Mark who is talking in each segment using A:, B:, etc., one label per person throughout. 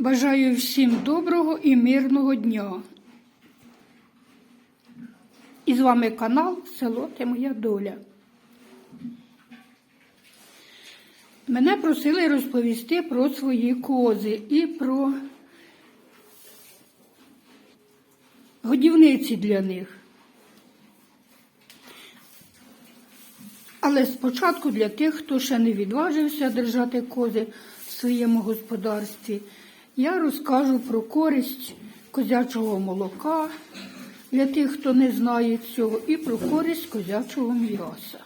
A: Бажаю всім доброго і мирного дня. І з вами канал Село Ти Моя Доля. Мене просили розповісти про свої кози і про годівниці для них. Але спочатку для тих, хто ще не відважився держати кози в своєму господарстві, я розкажу про користь козячого молока для тих, хто не знає цього, і про користь козячого м'яса.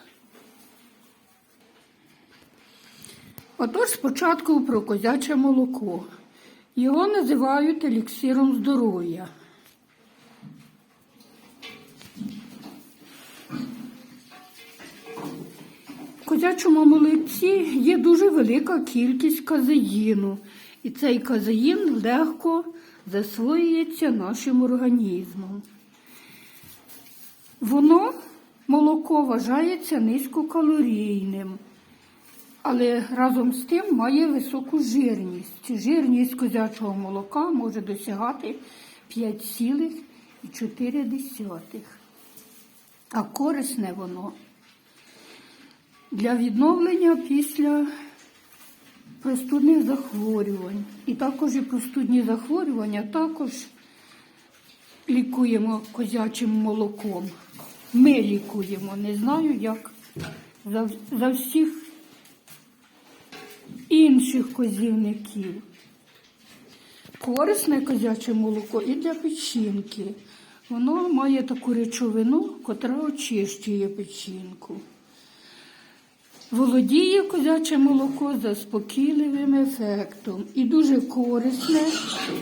A: Отож, спочатку про козяче молоко. Його називають еліксиром здоров'я. В козячому молоці є дуже велика кількість казеїну, і цей казеїн легко засвоюється нашим організмом. Воно, молоко, вважається низькокалорійним, але разом з тим має високу жирність. Жирність козячого молока може досягати 5,4. А корисне воно для відновлення після простудних захворювань. І також і простудні захворювання також лікуємо козячим молоком. Ми лікуємо, не знаю, як за, за всіх інших козівників. Корисне козяче молоко і для печінки. Воно має таку речовину, котра очищує печінку. Володіє козяче молоко заспокійливим ефектом і дуже корисне,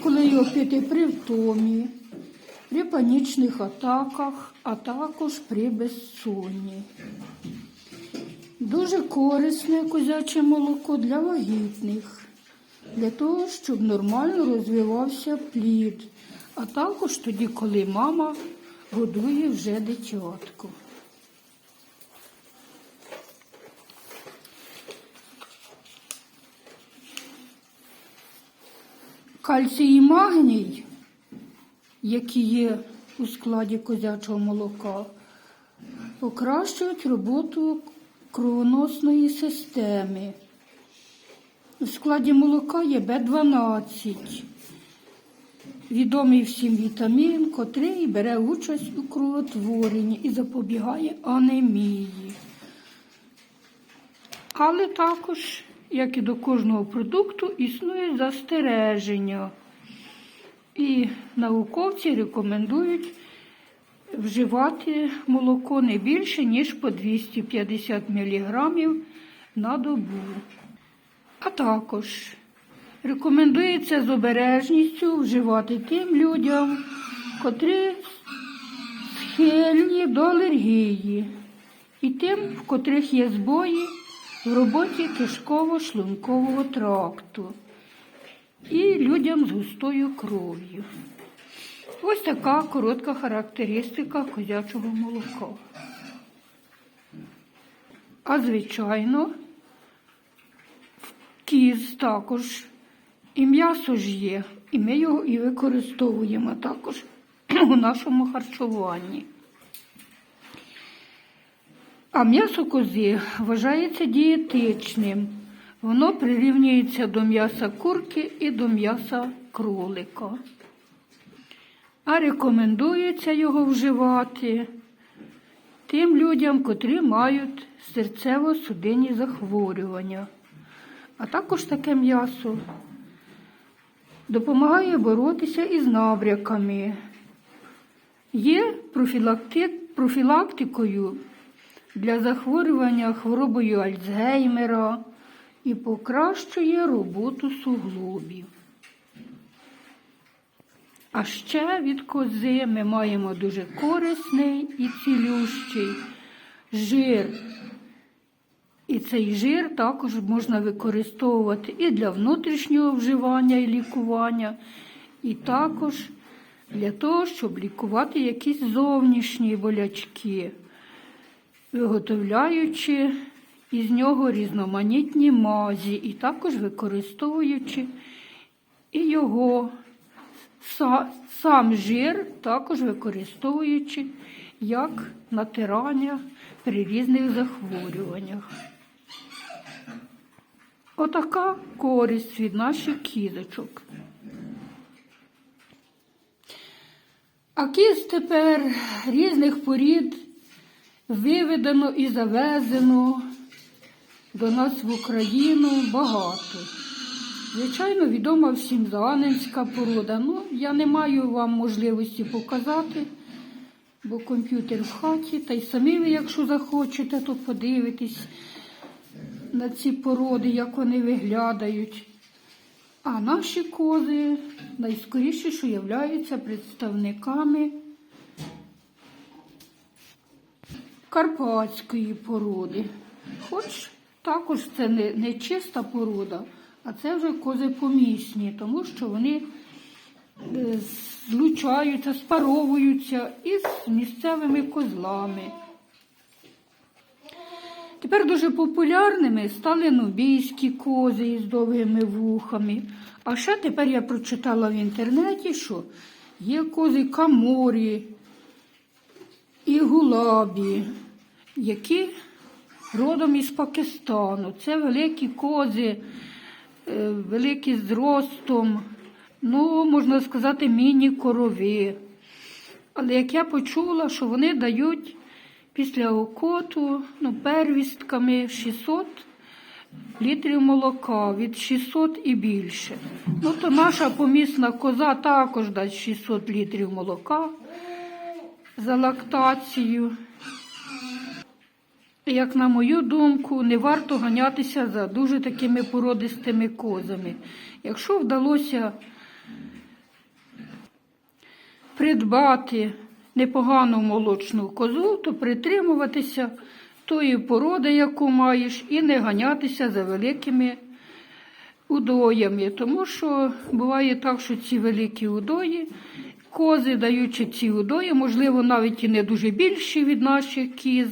A: коли його пити при втомі, при панічних атаках, а також при безсонні. Дуже корисне козяче молоко для вагітних, для того, щоб нормально розвивався плід, а також тоді, коли мама годує вже дитятко. Кальцій і магній, які є у складі козячого молока, покращують роботу кровоносної системи. У складі молока є Б12, відомий всім вітамін, котрий бере участь у кровотворенні і запобігає анемії. Але також, як і до кожного продукту, існує застереження. І науковці рекомендують вживати молоко не більше, ніж по 250 мг на добу. А також рекомендується з обережністю вживати тим людям, котрі схильні до алергії, і тим, в котрих є збої в роботі кишково-шлункового тракту, і людям з густою кров'ю. Ось така коротка характеристика козячого молока. А звичайно, кіз також і м'ясо ж є, і ми його і використовуємо також у нашому харчуванні. А м'ясо кози вважається дієтичним. Воно прирівнюється до м'яса курки і до м'яса кролика. А рекомендується його вживати тим людям, котрі мають серцево-судинні захворювання. А також таке м'ясо допомагає боротися із набряками. Є профілактикою для захворювання хворобою Альцгеймера і покращує роботу суглобів. А ще від кози ми маємо дуже корисний і цілющий жир. І цей жир також можна використовувати і для внутрішнього вживання і лікування, і також для того, щоб лікувати якісь зовнішні болячки, виготовляючи із нього різноманітні мазі, і також використовуючи і його сам жир також використовуючи як натирання при різних захворюваннях. Отака користь від наших кізочок. А кіз тепер різних порід виведено і завезено до нас в Україну багато. Звичайно, відома всім зааненська порода. Ну, я не маю вам можливості показати, бо комп'ютер в хаті, та й самі ви, якщо захочете, то подивитесь на ці породи, як вони виглядають. А наші кози найскоріше, що являються представниками карпатської породи. Хоч також це не, не чиста порода, а це вже кози помісні, тому що вони е, злучаються, спаровуються із місцевими козлами. Тепер дуже популярними стали нубійські кози із довгими вухами. А ще тепер я прочитала в інтернеті, що є кози каморі і гулабі, які родом із Пакистану. Це великі кози, е, великі зростом, ну, можна сказати, міні-корови. Але як я почула, що вони дають після окоту ну, первістками 600 літрів молока, від 600 і більше. Ну, то наша помісна коза також дасть 600 літрів молока за лактацію. Як на мою думку, не варто ганятися за дуже такими породистими козами. Якщо вдалося придбати непогану молочну козу, то притримуватися тої породи, яку маєш, і не ганятися за великими удоями. Тому що буває так, що ці великі удої, кози, даючи ці удої, можливо, навіть і не дуже більші від наших кіз,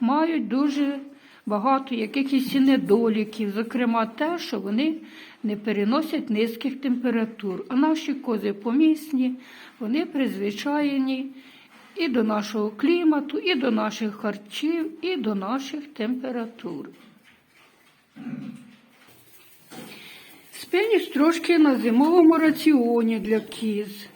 A: мають дуже багато якихось і недоліків, зокрема те, що вони не переносять низьких температур. А наші кози помісні, вони призвичайні і до нашого клімату, і до наших харчів, і до наших температур. Спиніш трошки на зимовому раціоні для кіз.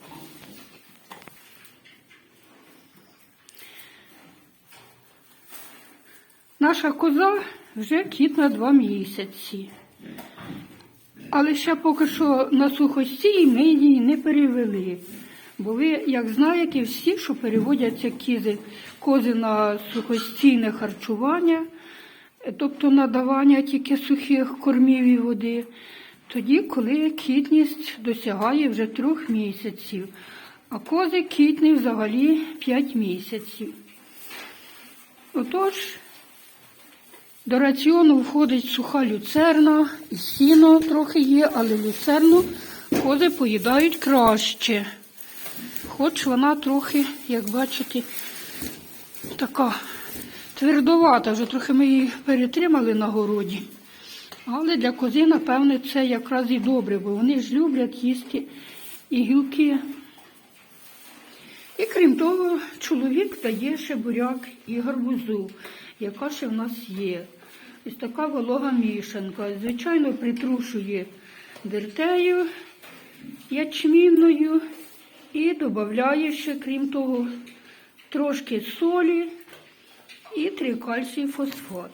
A: Наша коза вже кіт на два місяці. Але ще поки що на сухостій ми її не перевели. Бо ви, як знаєте, всі, що переводяться кізи, кози на сухостійне харчування, тобто надавання тільки сухих кормів і води, тоді, коли кітність досягає вже трьох місяців, а кози кітні взагалі 5 місяців. Отож, до раціону входить суха люцерна, і сіно трохи є, але люцерну кози поїдають краще. Хоч вона трохи, як бачите, така твердовата, вже трохи ми її перетримали на городі. Але для кози, напевне, це якраз і добре, бо вони ж люблять їсти і гілки. І крім того, чоловік дає ще буряк і гарбузу, яка ще в нас є. Ось така волога мішанка. Звичайно, притрушує дертею ячмінною і додає ще, крім того, трошки солі і трикальцій фосфат.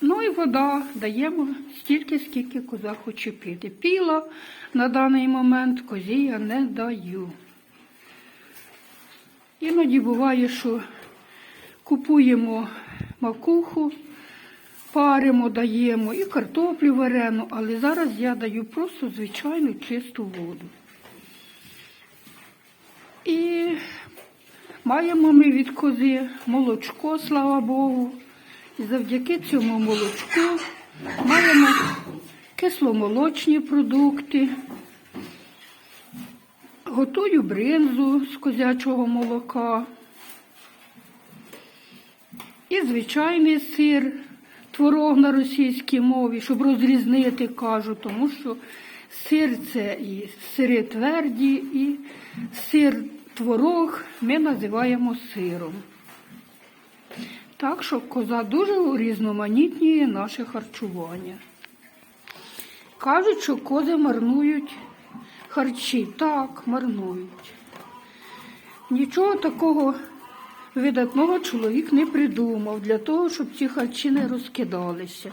A: Ну і вода даємо стільки, скільки коза хоче пити. Піла на даний момент козі я не даю. Іноді буває, що купуємо макуху, паримо, даємо і картоплю варену, але зараз я даю просто звичайну чисту воду. І маємо ми від кози молочко, слава Богу. І завдяки цьому молочку маємо кисломолочні продукти. Готую бринзу з козячого молока. І звичайний сир творог на російській мові, щоб розрізнити, кажу, тому що сир це і сири тверді, і сир творог ми називаємо сиром. Так що коза дуже урізноманітнює наше харчування. Кажуть, що кози марнують харчі. Так, марнують. Нічого такого видатного чоловік не придумав для того, щоб ці харчі не розкидалися.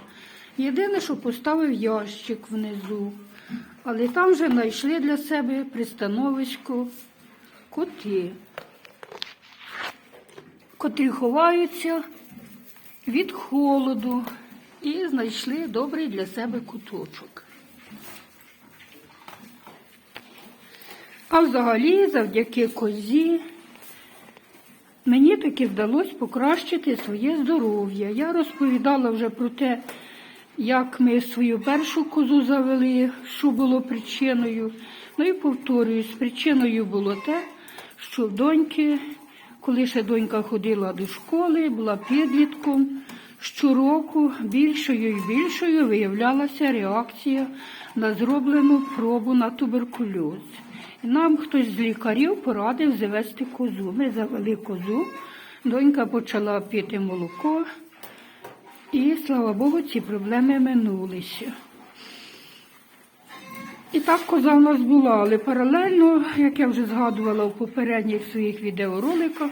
A: Єдине, що поставив ящик внизу, але там вже знайшли для себе пристановисько коти, котрі ховаються від холоду і знайшли добрий для себе куточок. А взагалі, завдяки козі, мені таки вдалося покращити своє здоров'я. Я розповідала вже про те, як ми свою першу козу завели, що було причиною. Ну і повторююсь, причиною було те, що в доньки, коли ще донька ходила до школи, була підлітком, щороку більшою і більшою виявлялася реакція на зроблену пробу на туберкульоз. Нам хтось з лікарів порадив завести козу. Ми завели козу, донька почала пити молоко, і, слава Богу, ці проблеми минулися. І так коза в нас була, але паралельно, як я вже згадувала в попередніх своїх відеороликах,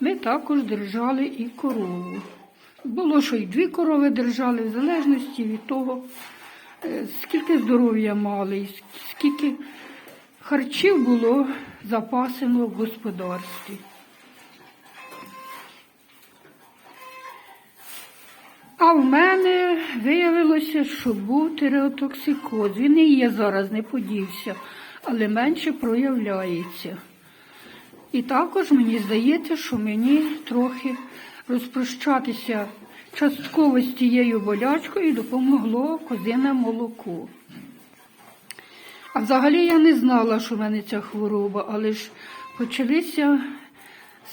A: ми також держали і корову. Було, що й дві корови держали, в залежності від того, е, скільки здоров'я мали, скільки харчів було запасено в господарстві. А в мене виявилося, що був тиреотоксикоз. Він і є зараз, не подівся, але менше проявляється. І також мені здається, що мені трохи розпрощатися частково з тією болячкою допомогло козине молоко. А взагалі я не знала, що в мене ця хвороба, але ж почалися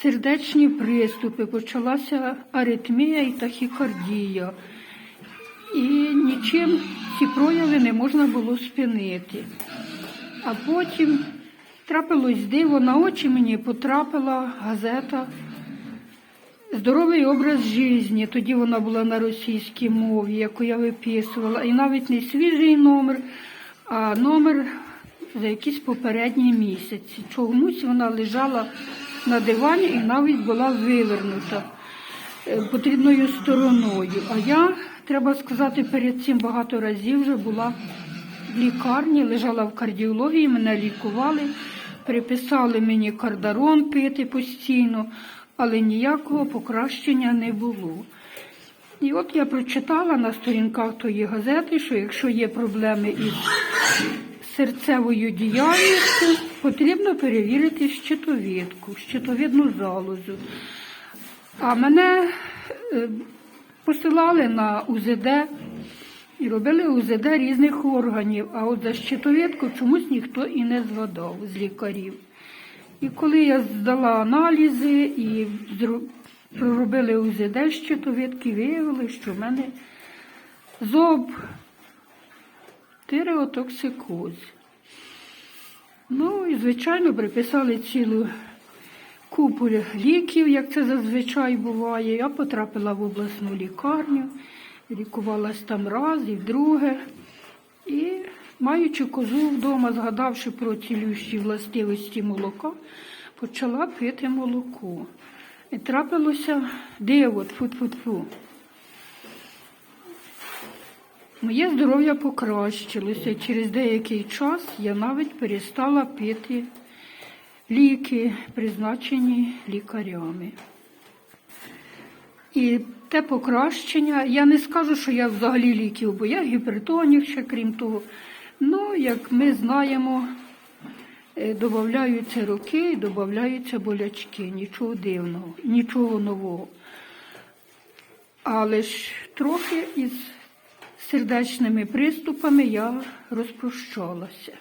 A: сердечні приступи, почалася аритмія і тахікардія. І нічим ці прояви не можна було спинити. А потім трапилось диво, на очі мені потрапила газета Здоровий образ житті. Тоді вона була на російській мові, яку я виписувала. І навіть не свіжий номер, а номер за якісь попередні місяці. Чомусь вона лежала на дивані і навіть була вивернута е, потрібною стороною. А я, треба сказати, перед цим багато разів вже була в лікарні, лежала в кардіології, мене лікували, приписали мені кардарон пити постійно, але ніякого покращення не було. І от я прочитала на сторінках тої газети, що якщо є проблеми із серцевою діяльністю, потрібно перевірити щитовідку, щитовідну залозу. А мене е, посилали на УЗД і робили УЗД різних органів, а от за щитовідку чомусь ніхто і не згадав з лікарів. І коли я здала аналізи і проробили УЗД щитовідки, виявили, що в мене зоб тиреотоксикоз. Ну і, звичайно, приписали цілу купу ліків, як це зазвичай буває. Я потрапила в обласну лікарню, лікувалась там раз і вдруге. І, маючи козу вдома, згадавши про цілющі властивості молока, почала пити молоко. І трапилося диво, тфу-тфу-тфу. Моє здоров'я покращилося. Через деякий час я навіть перестала пити ліки, призначені лікарями. І те покращення, я не скажу, що я взагалі ліків, бо я гіпертонік ще крім того. Ну, як ми знаємо, е, додаються роки і додаються болячки, нічого дивного, нічого нового. Але ж трохи із сердечними приступами я розпрощалася.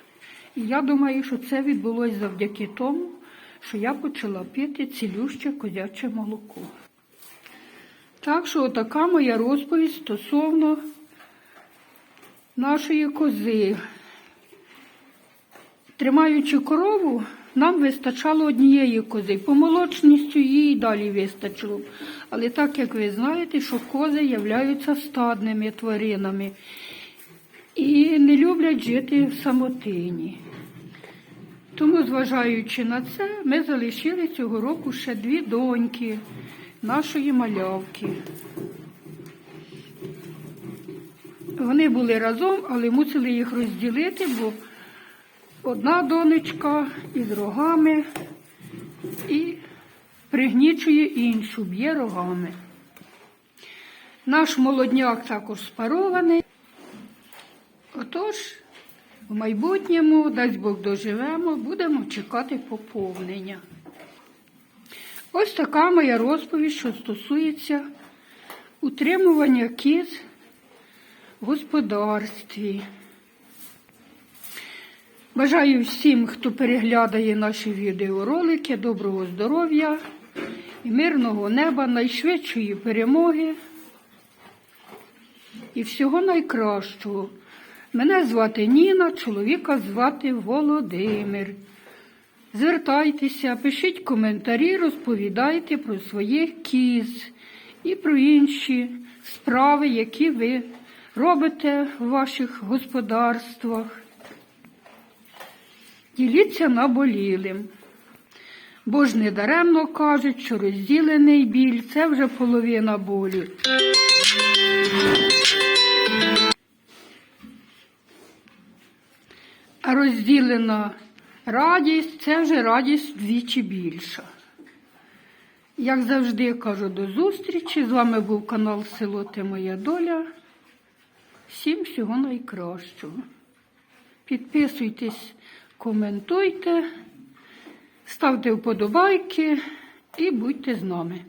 A: І я думаю, що це відбулося завдяки тому, що я почала пити цілюще козяче молоко. Так що така моя розповідь стосовно нашої кози. Тримаючи корову, нам вистачало однієї кози. По молочністю їй далі вистачило. Але так як ви знаєте, що кози являються стадними тваринами і не люблять жити в самотині. Тому, зважаючи на це, ми залишили цього року ще дві доньки нашої малявки. Вони були разом, але мусили їх розділити, бо одна донечка із рогами і пригнічує іншу, б'є рогами. Наш молодняк також спарований. Отож, в майбутньому, дасть Бог доживемо, будемо чекати поповнення. Ось така моя розповідь, що стосується утримування кіз в господарстві. Бажаю всім, хто переглядає наші відеоролики, доброго здоров'я і мирного неба, найшвидшої перемоги і всього найкращого. Мене звати Ніна, чоловіка звати Володимир. Звертайтеся, пишіть коментарі, розповідайте про своїх кіз і про інші справи, які ви робите в ваших господарствах. Діліться наболілим. Бо ж недаремно кажуть, що розділений біль це вже половина болю. А розділена радість це вже радість вдвічі більша. Як завжди кажу до зустрічі. З вами був канал Село Ти Моя Доля. Всім всього найкращого. Підписуйтесь, коментуйте, ставте вподобайки і будьте з нами.